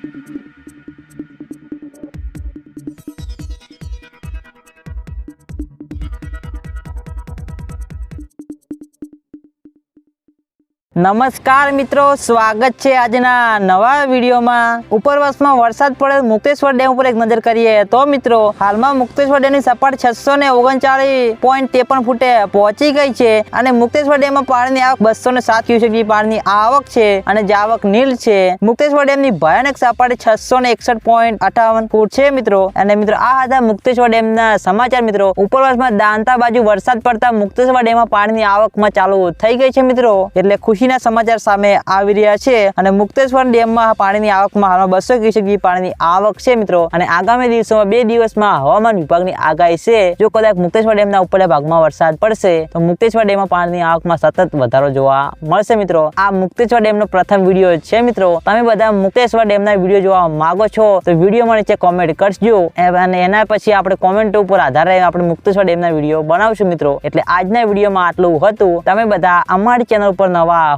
Thank you. નમસ્કાર મિત્રો, સ્વાગત છે આજના નવા વિડીયોમાં. ઉપરવાસમાં વરસાદ પડે, મુક્તેશ્વર ડેમ ઉપર એક નજર કરીએ તો મિત્રો, હાલમાં મુક્તેશ્વર ડેમની સપાટ છસો ને ફૂટે પહોંચી ગઈ છે અને મુક્તેશ્વર ડેમમાં પાણીની આવક બસો ને સાત ક્યુસેક પાણીની આવક છે અને જાવક નીલ છે. મુક્તેશ્વર ડેમની ભયાનક સપાટી છસો ને એકસઠ પોઈન્ટ અઠાવન ફૂટ છે મિત્રો. અને મિત્રો, આ હતા મુક્તેશ્વર ડેમના સમાચાર મિત્રો. ઉપરવાસમાં દાંતા બાજુ વરસાદ પડતા મુક્તેશ્વર ડેમમાં પાણીની આવકમાં ચાલુ થઈ ગઈ છે મિત્રો. એટલે ખુશીના સમાચાર સામે આવી રહ્યા છે અને મુક્તેશ્વર ડેમમાં પાણીની આવકમાં હાલમાં બસો ક્યુસેક પાણીની આવક છે મિત્રો. અને આગામી દિવસોમાં બે દિવસમાં હવામાન વિભાગની આગાહી છે. જો કદાચ મુક્તેશ્વર ડેમના ઉપરના ભાગમાં વરસાદ પડશે, તો મુક્તેશ્વર ડેમમાં પાણીની આવકમાં સતત વધારો જોવા મળશે મિત્રો. આ મુક્તેશ્વર ડેમનો પ્રથમ વીડિયો છે મિત્રો. તમે બધા મુક્તેશ્વર ડેમના વીડિયો જોવા માંગો છો, તો વિડીયોમાં નીચે કોમેન્ટ કરજો. અને એના પછી આપણે કોમેન્ટ ઉપર આધારે આપણે મુક્તેશ્વર ડેમના વીડિયો બનાવશું મિત્રો. એટલે આજના વિડીયોમાં આટલું હતું. તમે બધા અમારી ચેનલ ઉપર નવા